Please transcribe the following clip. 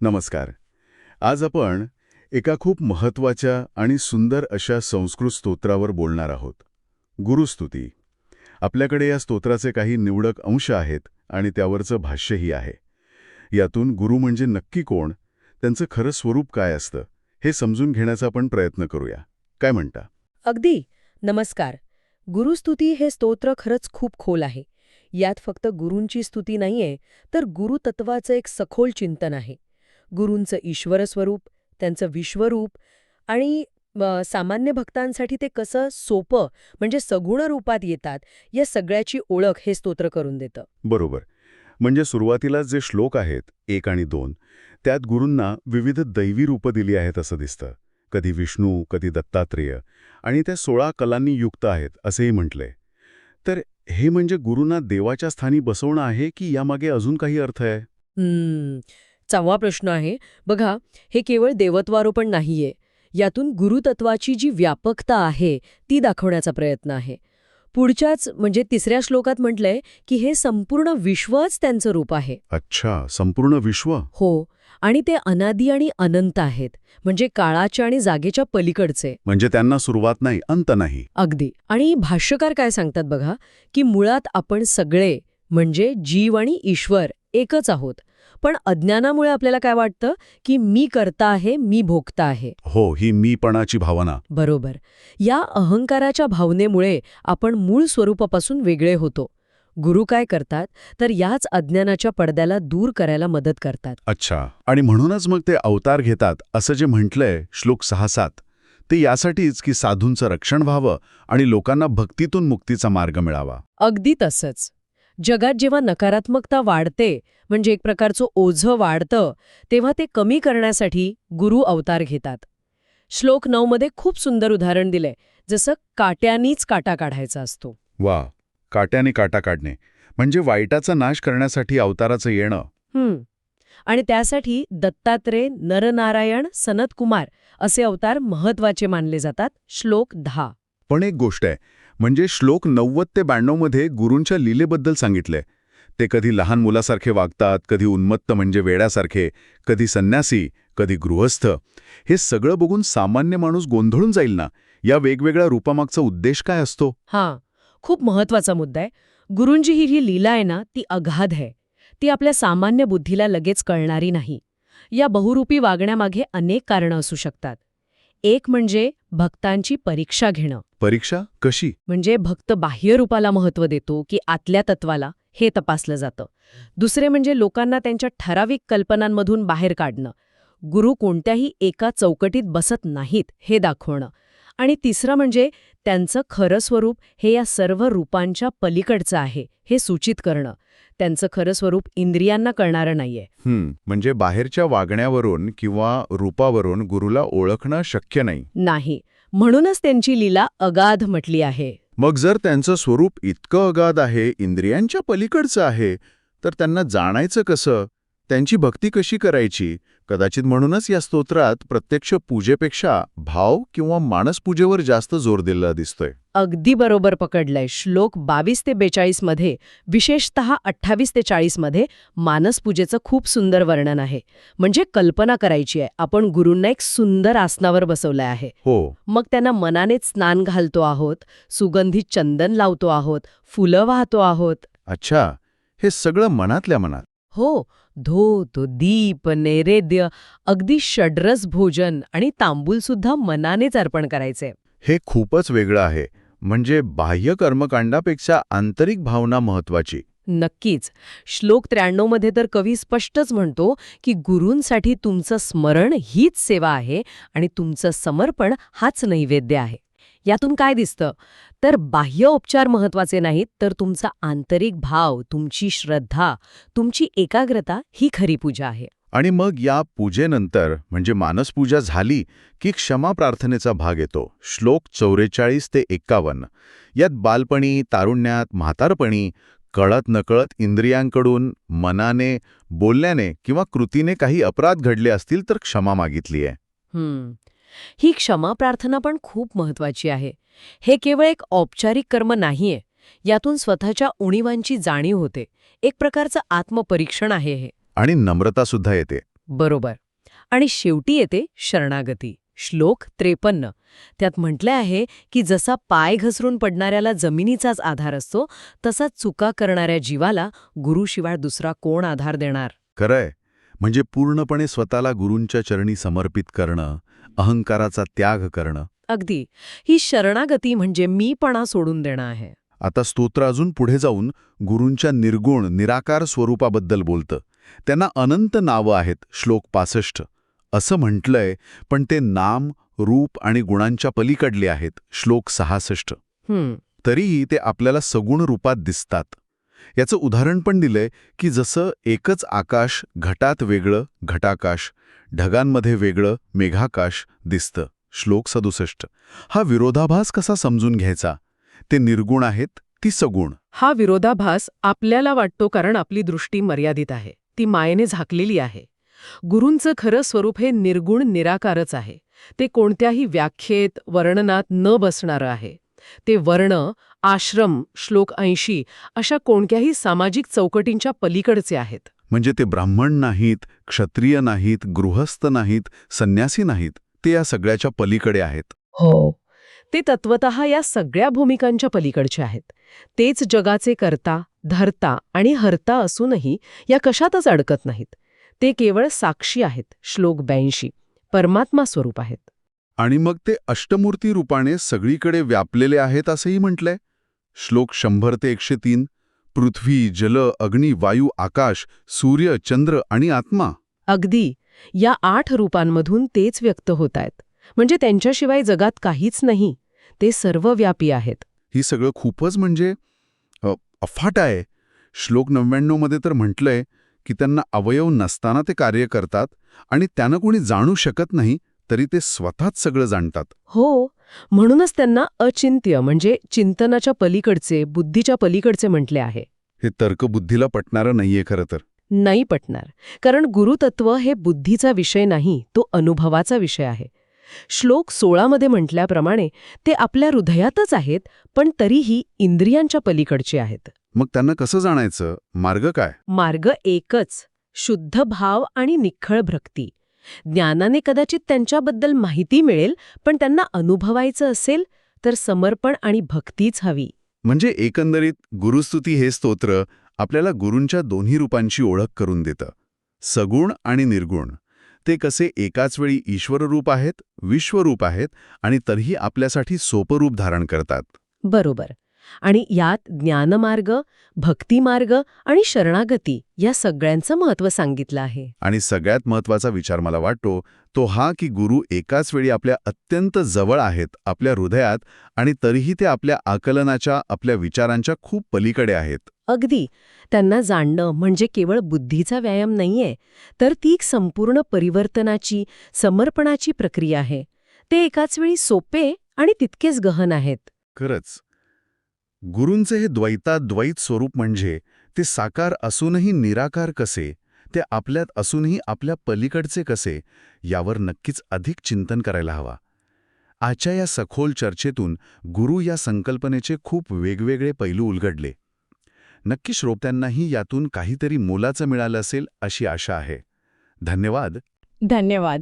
नमस्कार. आज आपण एका खूप महत्त्वाच्या आणि सुंदर अशा संस्कृत स्तोत्रावर बोलणार आहोत. गुरुस्तुती. आपल्याकडे या स्तोत्राचे काही निवडक अंश आहेत आणि त्यावरचं भाष्यही आहे. यातून गुरु म्हणजे नक्की कोण त्यांचं खरं स्वरूप काय असतं हे समजून घेण्याचा आपण प्रयत्न करूया. काय म्हणता? अगदी. नमस्कार. गुरुस्तुती हे स्तोत्र खरंच खूप खोल आहे. यात फक्त गुरूंची स्तुती नाहीये तर गुरुतत्वाचं एक सखोल चिंतन आहे. गुरूंचं ईश्वर स्वरूप त्यांचं विश्वरूप आणि सामान्य भक्तांसाठी ते कसं सोपं म्हणजे सगुण रूपात येतात या सगळ्याची ओळख हे स्तोत्र करून देतं. बरोबर. म्हणजे सुरुवातीला जे श्लोक आहेत एक आणि दोन त्यात गुरूंना विविध दैवी रूपं दिली आहेत असं दिसतं. कधी विष्णू कधी दत्तात्रेय आणि त्या सोळा कलांनी युक्त आहेत असेही म्हटलंय. तर हे म्हणजे गुरूंना देवाच्या स्थानी बसवणं आहे की यामागे अजून काही अर्थ आहे? चांगला प्रश्न आहे. बघा हे केवळ देवत्वारोपण नाहीये. यातून गुरुतत्वाची जी व्यापकता आहे ती दाखवण्याचा प्रयत्न आहे. पुढच्याच म्हणजे तिसऱ्या श्लोकात म्हटलंय की हे संपूर्ण विश्वच त्यांचं रूप आहे. अच्छा संपूर्ण विश्व? हो आणि ते अनादी आणि अनंत आहेत. म्हणजे काळाच्या आणि जागेच्या पलीकडचे. म्हणजे त्यांना सुरुवात नाही अंत नाही. अगदी. आणि भाष्यकार काय सांगतात बघा की मुळात आपण सगळे म्हणजे जीव आणि ईश्वर एकच आहोत. पण अज्ञानामुळे आपल्याला काय वाटतं? की मी करता आहे मी भोगता आहे. हो ही मीपणाची भावना. बरोबर. या अहंकाराच्या भावनेमुळे आपण मूळ स्वरूपापासून वेगळे होतो. गुरु काय करतात? तर याच अज्ञानाच्या पडद्याला दूर करायला मदत करतात. अच्छा. आणि म्हणूनच मग ते अवतार घेतात असं जे म्हटलंय श्लोक सहा सात ते यासाठीच की साधूंचं रक्षण व्हावं आणि लोकांना भक्तीतून मुक्तीचा मार्ग मिळावा. अगदी तसंच. जगात जेव्हा नकारात्मकता वाढते म्हणजे एक प्रकारचं ओझं वाढतं तेव्हा ते कमी करण्यासाठी गुरु अवतार घेतात. श्लोक नऊमध्ये खूप सुंदर उदाहरण दिलंय जसं काट्यानीच काटा काढायचा असतो. वा काट्याने काटा काढणे. म्हणजे वाईटाचा नाश करण्यासाठी अवताराचं येणं. हम्म. आणि त्यासाठी दत्तात्रेय नरनारायण सनतकुमार असे अवतार महत्त्वाचे मानले जातात श्लोक दहा. पण एक गोष्ट आहे म्हणजे श्लोक नव्वद ते ब्याण्णवमध्ये गुरूंच्या लीलेबद्दल सांगितलंय ते कधी लहान मुलासारखे वागतात कधी उन्मत्त म्हणजे वेड्यासारखे कधी संन्यासी कधी गृहस्थ. हे सगळं बघून सामान्य माणूस गोंधळून जाईल ना? या वेगवेगळ्या रूपामागचा उद्देश काय असतो? हां खूप महत्त्वाचा मुद्दा आहे. गुरुंजी ही जी लीला आहे ना ती अगाध आहे. ती आपल्या सामान्य बुद्धीला लगेच कळणारी नाही. या बहुरूपी वागण्यामागे अनेक कारणं असू शकतात. एक म्हणजे भक्तांची परीक्षा घेणं. परीक्षा? कशी? म्हणजे भक्त बाह्य रूपाला महत्त्व देतो की आतल्या तत्वाला हे तपासलं जातं. दुसरे म्हणजे लोकांना त्यांच्या ठराविक कल्पनांमधून बाहेर काढणं. गुरु कोणत्याही एका चौकटीत बसत नाहीत हे दाखवणं. आणि तिसरं म्हणजे त्यांचं खरं स्वरूप हे या सर्व रूपांच्या पलीकडचं आहे हे सूचित करणं. त्यांचं खरं स्वरूप इंद्रियांना कळणारं नाहीये. हं, म्हणजे बाहेरच्या वागण्यावरून किंवा रूपावरून गुरुला ओळखणं शक्य नाही. नाही म्हणूनच त्यांची लीला अगाध म्हटली आहे. मग जर त्यांचं स्वरूप इतकं अगाध आहे इंद्रियांच्या पलीकडचं आहे तर त्यांना जाणायचं कसं? त्यांची भक्ती कशी करायची? कदाचित म्हणूनच या स्तोत्रात प्रत्यक्ष पूजेपेक्षा भाव किंवा मानसपूजेवर जास्त जोर दिला दिसतोय. अगदी बरोबर पकडलंय. श्लोक बावीस ते बेचाळीसमध्ये विशेषतः अठ्ठावीस ते चाळीसमध्ये मानसपूजेचं खूप सुंदर वर्णन आहे. म्हणजे कल्पना करायची आहे. आपण गुरूंना एक सुंदर आसनावर बसवलंय आहे. हो. मग त्यांना मनानेच स्नान घालतो आहोत सुगंधित चंदन लावतो आहोत फुलं वाहतो आहोत. अच्छा. हे सगळं मनातल्या मनात. हो. धोत दीप नैवेद्य अगदी षड्रस भोजन आणि तांबूल सुद्धा मनानेच अर्पण करायचे. हे खूपच वेगळं आहे. म्हणजे बाह्य कर्मकांडापेक्षा आंतरिक भावना महत्वाची नक्कीच. श्लोक त्र्याण्णवमध्ये तर कवी स्पष्टच म्हणतो की गुरूंसाठी तुमचं स्मरण हीच सेवा आहे आणि तुमचं समर्पण हाच नैवेद्य आहे. यातून काय दिसतं? तर बाह्य उपचार महत्त्वाचे नाहीत तर तुमचा आंतरिक भाव तुमची श्रद्धा तुमची एकाग्रता ही खरी पूजा आहे. आणि मग या पूजेनंतर म्हणजे मानसपूजा झाली की क्षमा प्रार्थनेचा भाग येतो. श्लोक चौवेचाळीस ते एक्कावन्न. यात बालपणी तारुण्यात म्हातारपणी कळत नकळत इंद्रियांकडून मनाने बोलण्याने किंवा कृतीने काही अपराध घडले असतील तर क्षमा मागितली आहे. हम्म. ही क्षमा प्रार्थना पण खूप महत्वाची आहे. हे केवळ एक औपचारिक कर्म नाहीये. यातून स्वतःच्या उणीवांची जाणीव होते. एक प्रकारचं आत्मपरीक्षण आहे हे. आणि नम्रता सुद्धा येते. बरोबर. आणि शेवटी येते शरणागती. श्लोक त्रेपन्न. त्यात म्हटले आहे की जसा पाय घसरून पडणाऱ्याला जमिनीचाच आधार असतो तसा चुका करणाऱ्या जीवाला गुरुशिवाय दुसरा कोण आधार देणार? खरंय. म्हणजे पूर्णपणे स्वतःला गुरूंच्या चरणी समर्पित करणं अहंकाराचा त्याग करणं. अगदी. ही शरणागती म्हणजे मीपणा सोडून देणं आहे. आता स्तोत्र अजून पुढे जाऊन गुरूंच्या निर्गुण निराकार स्वरूपाबद्दल बोलतं. त्यांना अनंत नावं आहेत श्लोक पासष्ट. असं म्हटलंय पण ते नाम रूप आणि गुणांच्या पलीकडले आहेत श्लोक सहासष्ट. हं, तरीही ते आपल्याला सगुण रूपात दिसतात. याचं उदाहरण पण दिलंय की जसं एकच आकाश घटात वेगळं घटाकाश ढगांमध्ये वेगळं मेघाकाश दिसतं. श्लोक सदुसष्ट. हा विरोधाभास कसा समजून घ्यायचा? ते निर्गुण आहेत ती सगुण. हा विरोधाभास आपल्याला वाटतो कारण आपली दृष्टी मर्यादित आहे. ती मायेने झाकलेली आहे. गुरूंचं खरं स्वरूप हे निर्गुण निराकारच आहे. ते कोणत्याही व्याख्येत वर्णनात न बसणारं आहे. ते वर्ण आश्रम श्लोक ऐंशी अशा कोणत्याही सामाजिक चौकटींच्या पलीकडचे आहेत. म्हणजे ते ब्राह्मण नाहीत क्षत्रिय नाहीत गृहस्थ नाहीत संन्यासी नाहीत ते या सगळ्याच्या पलीकडे आहेत. हो. ते तत्वत या सगळ्या भूमिकांच्या पलीकडचे आहेत. तेच जगाचे करता धरता आणि हरता असूनही या कशातच अडकत नाहीत. ते केवळ साक्षी आहेत श्लोक ब्याऐंशी परमात्मा स्वरूप आहेत. आणि मग ते अष्टमूर्ती रूपाने सगळीकडे व्यापलेले आहेत असंही म्हटलंय? श्लोक शंभर ते एकशे तीन पृथ्वी जल अग्नी वायू आकाश सूर्य चंद्र आणि आत्मा. अगदी. या आठ रूपांमधून तेच व्यक्त होत आहेत. म्हणजे त्यांच्याशिवाय जगात काहीच नाही. ते सर्वव्यापी आहेत. ही सगळं खूपच म्हणजे अफाट आहे. श्लोक नव्याण्णवमध्ये तर म्हटलंय की त्यांना अवयव नसताना ते कार्य करतात आणि त्यानं कोणी जाणू शकत नाही तरी ते स्वतःच सगळं जाणतात. हो म्हणूनच त्यांना अचिंत्य म्हणजे चिंतनाच्या पलीकडचे बुद्धीच्या पलीकडचे म्हटले आहे. हे तर्कबुद्धीला पटणारं नाहीये खरं तर. नाही पटणार. कारण गुरुतत्व हे बुद्धीचा विषय नाही तो अनुभवाचा विषय आहे. श्लोक सोळामध्ये म्हटल्याप्रमाणे ते आपल्या हृदयातच आहेत पण तरीही इंद्रियांच्या पलीकडचे आहेत. मग त्यांना कसं जाणायचं? मार्ग काय? मार्ग एकच शुद्ध भाव आणि निखळ भक्ती. ज्ञानाने कदाचित त्यांच्याबद्दल माहिती मिळेल पण त्यांना अनुभवायचं असेल तर समर्पण आणि भक्तीच हवी. म्हणजे एकंदरीत गुरुस्तुती हे स्तोत्र आपल्याला गुरूंच्या दोन्ही रूपांची ओळख करून देतं. सगुण आणि निर्गुण. ते कसे एकाच वेळी ईश्वररूप आहेत विश्वरूप आहेत आणि तरीही आपल्यासाठी सोपरूप धारण करतात. बरोबर. आणि यात ज्ञानमार्ग भक्तिमार्ग आणि शरणागती या सगळ्यांचं महत्त्व सांगितलं आहे. आणि सगळ्यात महत्त्वाचा विचार मला वाटतो तो हा की गुरु एकाच वेळी आपल्या अत्यंत जवळ आहेत आपल्या हृदयात आणि तरीही ते आपल्या आकलनाच्या आपल्या विचारांच्या खूप पलीकडे आहेत. अगदी. त्यांना जाणणं म्हणजे केवळ बुद्धीचा व्यायाम नाहीये तर ती एक संपूर्ण परिवर्तनाची समर्पणाची प्रक्रिया आहे. ते एकाच वेळी सोपे आणि तितकेच गहन आहेत. खरंच. गुरूंचे हे द्वैताद्वैत स्वरूप म्हणजे ते साकार असूनही निराकार कसे ते आपल्यात असूनही आपल्या पलीकडचे कसे यावर नक्कीच अधिक चिंतन करायला हवा. आजच्या या सखोल चर्चेतून गुरु या संकल्पनेचे खूप वेगवेगळे पैलू उलगडले. नक्की श्रोत्यांनाही यातून काहीतरी मोलाचं मिळालं असेल अशी आशा आहे. धन्यवाद. धन्यवाद.